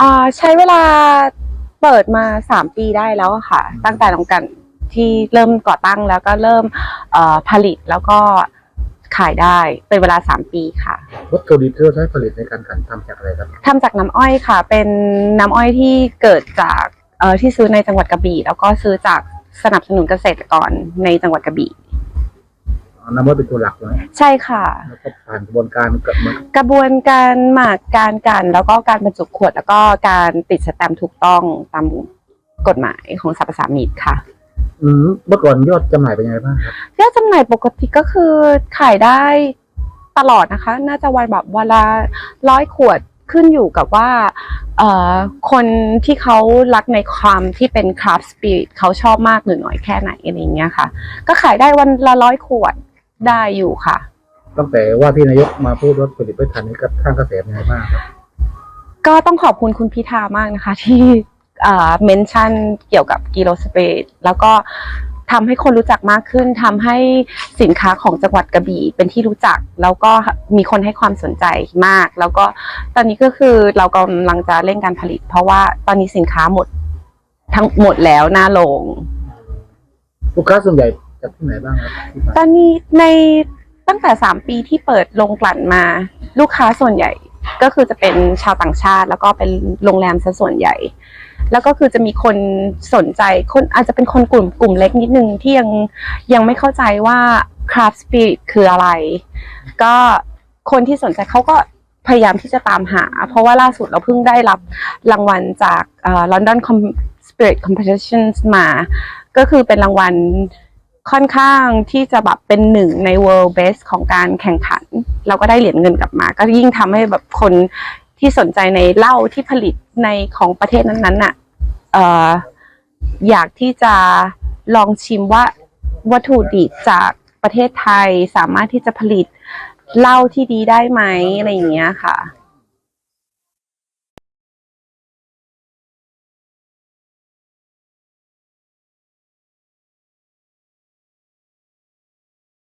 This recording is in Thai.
อ่าใช้เวลาเปิดมาสามปีได้แล้วอะค่ะ ตั้งแต่ตรงกันที่เริ่มก่อตั้งแล้วก็เริ่มเอ่อผลิตแล้วก็ขายได้เป็นเวลาสามปีค่ะ วัตถุดิบที่เราใช้ผลิตในการขันทำจากอะไรครับ ทำจากน้ำอ้อยค่ะ เป็นน้ำอ้อยที่เกิดจากเอ่อที่ซื้อในจังหวัดกระบี่แล้วก็ซื้อจากสนับสนุนเกษตรกรในจังหวัดกระบี่เอา น้ำมันเป็นตัวหลักเลยใช่ค่ะแล้วก็ผ่านกระบวนการกับมันกระบวนการหมักการกัน แล้วก็การบรรจุขวด แล้วก็การติดสแตมป์ถูกต้องตามกฎหมายของสรรพสามิตค่ะ อืมเมื่อก่อนยอดจำหน่ายเป็นยังไงบ้างครับยอดจำหน่ายปกติก็คือขายได้ตลอดนะคะ น่าจะวันแบบวันละร้อยขวดขึ้นอยู่กับว่าเอ่อคนที่เขารักในความที่เป็นคราฟต์สปีดเขาชอบมากหรือน้อยแค่ไหนอะไรอย่างเงี้ยค่ะ ก็ขายได้วันละร้อยขวด ได้อยู่ค่ะ ตั้งแต่ว่าที่นายกมาพูดว่าผลิตไม่ทันนี่กับทางเกษตรเป็นยังไงบ้างครับก็ต้องขอบคุณคุณพิธามากนะคะ ที่เมนชั่นเกี่ยวกับกิโลสเปดแล้วก็ทำให้คนรู้จักมากขึ้นทำให้สินค้าของจังหวัดกระบี่เป็นที่รู้จัก แล้วก็มีคนให้ความสนใจมาก แล้วก็ตอนนี้ก็คือเรากำลังจะเร่งการผลิต เพราะว่าตอนนี้สินค้าหมดทั้งหมดแล้วหน้าโรงลูกค้าส่วนใหญ่ จากที่ไหนบ้างครับที่มาตอนนี้ในตั้งแต่สามปีที่เปิดโรงกลั่นมา ลูกค้าส่วนใหญ่ก็คือจะเป็นชาวต่างชาติ แล้วก็เป็นโรงแรมซะส่วนใหญ่ แล้วก็คือจะมีคนสนใจคนอาจจะเป็นคนกลุ่มกลุ่มเล็กนิดนึงที่ยังยังไม่เข้าใจว่า craft spirit คืออะไร ก็คนที่สนใจเขาก็พยายามที่จะตามหา เพราะว่าล่าสุดเราเพิ่งได้รับรางวัลจากเอ่อ London Spirit Competitions มา ก็คือเป็นรางวัล ค่อนข้างที่จะแบบเป็นหนึ่งใน world best ของการแข่งขัน เราก็ได้เหรียญเงินกลับมา ก็ยิ่งทำให้แบบคนที่สนใจในเหล้าที่ผลิตในของประเทศนั้นๆน่ะเอ่ออยากที่จะลองชิมว่าวัตถุดิบจากประเทศไทยสามารถที่จะผลิตเหล้าที่ดีได้ไหมอะไรอย่างเงี้ยค่ะ